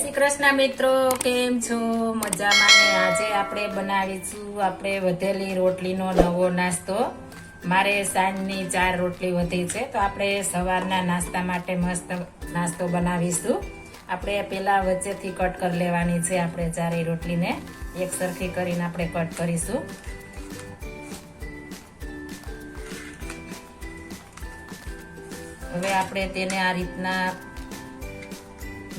શ્રી કૃષ્ણ મિત્રો, કેમ છો? મજામાં ને આજે આપણે બનાવીશું આપણે વધેલી રોટલીનો નવો નાસ્તો. મારે સાંજની ચાર રોટલી વધી છે, તો આપણે સવારના નાસ્તા માટે મસ્ત નાસ્તો બનાવીશું. આપણે પેલા વચ્ચેથી કટ કરી લેવાની છે આપણે ચારેય રોટલીને. એક સરખી કરીને આપણે કટ કરીશું. હવે આપણે તેને આ રીતના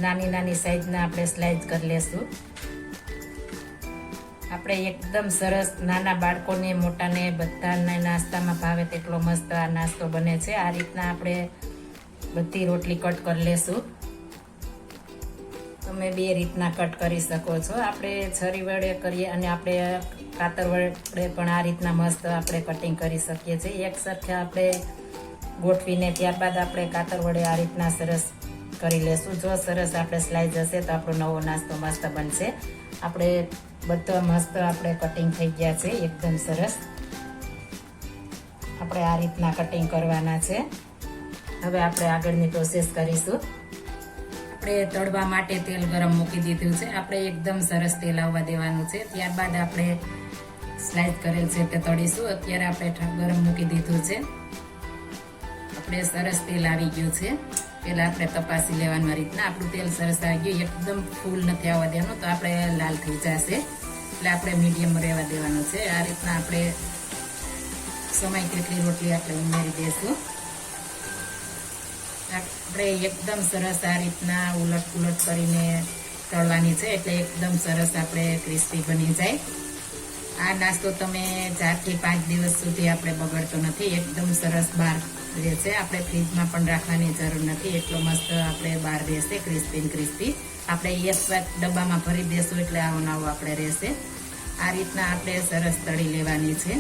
નાની નાની સાઈઝના આપણે સ્લાઇસ કરી લેશું. આપણે એકદમ સરસ નાના બાળકોને, મોટાને બધાને નાસ્તામાં ભાવે તેટલો મસ્ત આ નાસ્તો બને છે. આ રીતના આપણે બધી રોટલી કટ કરી લેશું. તમે બે રીતના કટ કરી શકો છો. આપણે છરી વડે કરીએ અને આપણે કાતર વડે પણ આ રીતના મસ્ત આપણે કટિંગ કરી શકીએ છીએ. એક સરખે આપણે ગોઠવીને ત્યારબાદ આપણે કાતર વડે આ રીતના સરસ કરી લેશું. જો સરસ આપણે સ્લાઇસ હશે તો આપણો નવો નાસ્તો મસ્ત બનશે. આપણે બધા મસ્ત આપણે કટિંગ થઈ ગયા છે. એકદમ સરસ. આપણે આ રીતના કટિંગ કરવાના છે. હવે આપણે આગળની પ્રોસેસ કરીશું. આપણે તળવા માટે તેલ ગરમ મૂકી દીધું છે. આપણે એકદમ સરસ તેલ આવવા દેવાનું છે. ત્યારબાદ આપણે સ્લાઇસ કરેલ છે તે તળીશું. અત્યારે આપણે ગરમ મૂકી દીધું છે. આપણે સરસ તેલ આવી ગયું છે. પેલા આપણે તપાસી લેવાનું રીતના આપણું તેલ સરસ આવી ગયું, એકદમ ફૂલ નથી આવવા દેવાનું, તો આપણે લાલ થઈ જશે. એટલે આપણે મીડિયમ રહેવા દેવાનું છે. આ રીતના આપણે સમય કેટલી રોટલી આપણે ઉમેરી દઈશું આપણે એકદમ સરસ આ રીતના ઉલટ પુલટ કરીને તળવાની છે, એટલે એકદમ સરસ આપણે ક્રિસ્પી બની જાય. આ નાસ્તો તમે ચારથી પાંચ દિવસ સુધી આપણે બગડતો નથી, એકદમ સરસ બહાર રહેશે. આપણે ફ્રીજમાં પણ રાખવાની જરૂર નથી, એટલો મસ્ત આપણે બહાર રહેશે ક્રિસ્પી ક્રિસ્પી. આપણે એક ડબ્બામાં ભરી દેશું એટલે આવો નવો આપણે રહેશે. આ રીતના આપણે સરસ તળી લેવાની છે.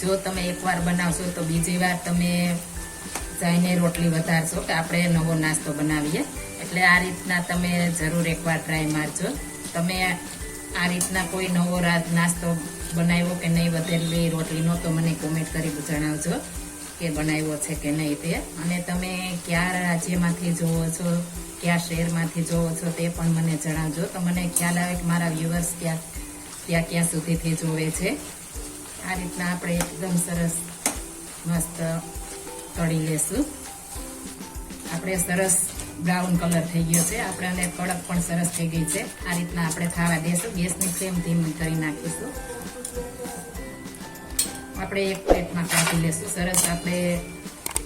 જો તમે એકવાર બનાવશો તો બીજી વાર તમે જઈને રોટલી વધારશો કે આપણે નવો નાસ્તો બનાવીએ. એટલે આ રીતના તમે જરૂર એકવાર ટ્રાય મારજો. તમે આ રીતના કોઈ નવો નાસ્તો બનાવ્યો કે નહીં વધેલી રોટલીનો તો મને કોમેન્ટ કરી જણાવજો કે બનાવ્યો છે કે નહીં તે. અને તમે કયા રાજ્યમાંથી જોવો છો, કયા શહેરમાંથી જોવો છો તે પણ મને જણાવજો. તો મને ખ્યાલ આવે કે મારા વ્યુઅર્સ ક્યાં ક્યાં ક્યાં સુધીથી જોવે છે. આ રીતના આપણે એકદમ સરસ મસ્ત તળી લેશું. આપણે સરસ બ્રાઉન કલર થઈ ગયો છે. આપણે કડક પણ સરસ થઈ ગઈ છે. આ રીતના આપણે ખાવા દેશું. ગેસની ફ્લેમ ધીમી કરી નાખીશું. આપણે એક પ્લેટમાં કાઢી લેશું. સરસ આપણે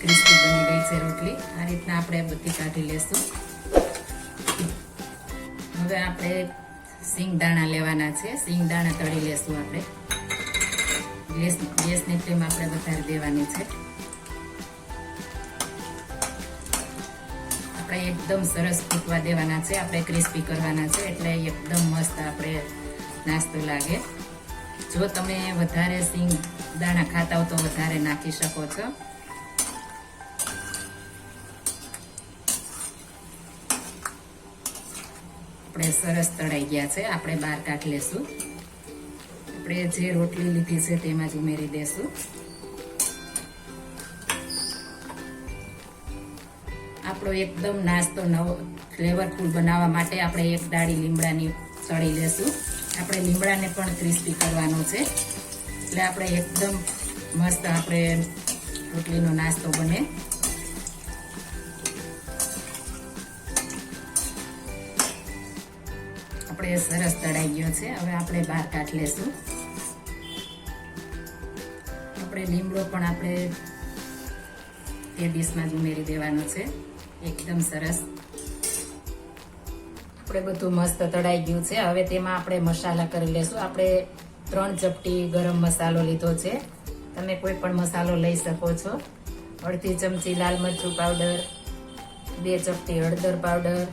ક્રિસ્પી બની ગઈ છે રોટલી. આ રીતના આપણે બધી કાઢી લેશું. હવે આપણે સિંગદાણા લેવાના છે. સિંગદાણા તળી લેશું આપણે. ગેસ, ગેસની ફ્લેમ આપણે વધારે દેવાની છે. આપણે એકદમ સરસ ફૂટવા દેવાના છે, આપણે ક્રિસ્પી કરવાના છે, એટલે એકદમ મસ્ત આપણે નાસ્તો લાગે. જો તમે વધારે સિંગ દાણા ખાતા હો તો વધારે નાખી શકો છો. આપણે સરસ તળાઈ ગયા છે, આપણે બહાર કાઢી લેશું. આપણે જે રોટલી લીધી છે તેમાં જ ઉમેરી દેશું. આપણો એકદમ નાસ્તો નવો ફ્લેવરફુલ બનાવવા માટે આપણે એક ડાળી લીમડાની ચડી લેશું. આપણે લીમડાને પણ ક્રિસ્પી કરવાનો છે. એટલે આપણે એકદમ મસ્ત આપણે રોટલીનો નાસ્તો બને. આપણે સરસ તળાઈ ગયો છે. હવે આપણે બહાર કાઢ લેશું. આપણે લીમડો પણ આપણે તે ડીશમાં જ ઉમેરી દેવાનો છે. એકદમ સરસ. આપણે બધું મસ્ત તળાઈ ગયું છે. હવે તેમાં આપણે મસાલા કરી લેશું. આપણે ત્રણ ચપટી ગરમ મસાલો લીધો છે. તમે કોઈ પણ મસાલો લઈ શકો છો. અડધી ચમચી લાલ મરચું પાવડર બે ચપટી હળદર પાવડર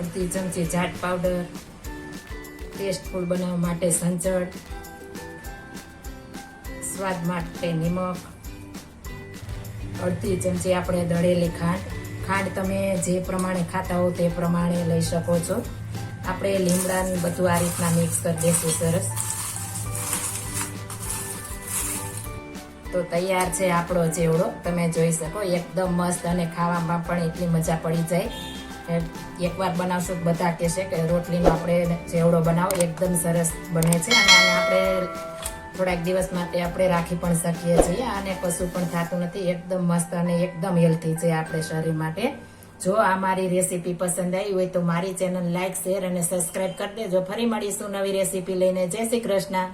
અડધી ચમચી જાટ પાવડર ટેસ્ટફુલ બનાવવા માટે સંચળ, સ્વાદ માટે નિમક અડધી ચમચી આપણે દળેલી ખાંડ ખાંડ તમે જે પ્રમાણે ખાતા હો તે પ્રમાણે લઈ શકો છો. આપણે લીમડાને બધું આ રીતના મિક્સ કરી દઈશું સરસ. તો તૈયાર છે આપણો ચેવડો તમે જોઈ શકો, એકદમ મસ્ત અને ખાવામાં પણ એટલી મજા પડી જાય. એકવાર બનાવશો બધા કહેશે કે રોટલીનો આપણે ચેવડો બનાવો, એકદમ સરસ બને છે. અને આપણે થોડાક દિવસ માટે આપણે રાખી પણ શકીએ છીએ અને કશું પણ થતું નથી. એકદમ મસ્ત અને એકદમ હેલ્ધી છે આપણે શરીર માટે. જો આ મારી રેસીપી પસંદ આવી હોય તો મારી ચેનલ લાઈક શેર અને સબસ્ક્રાઇબ કરી દેજો. ફરી મળીશું નવી રેસીપી લઈને. જય શ્રી કૃષ્ણ.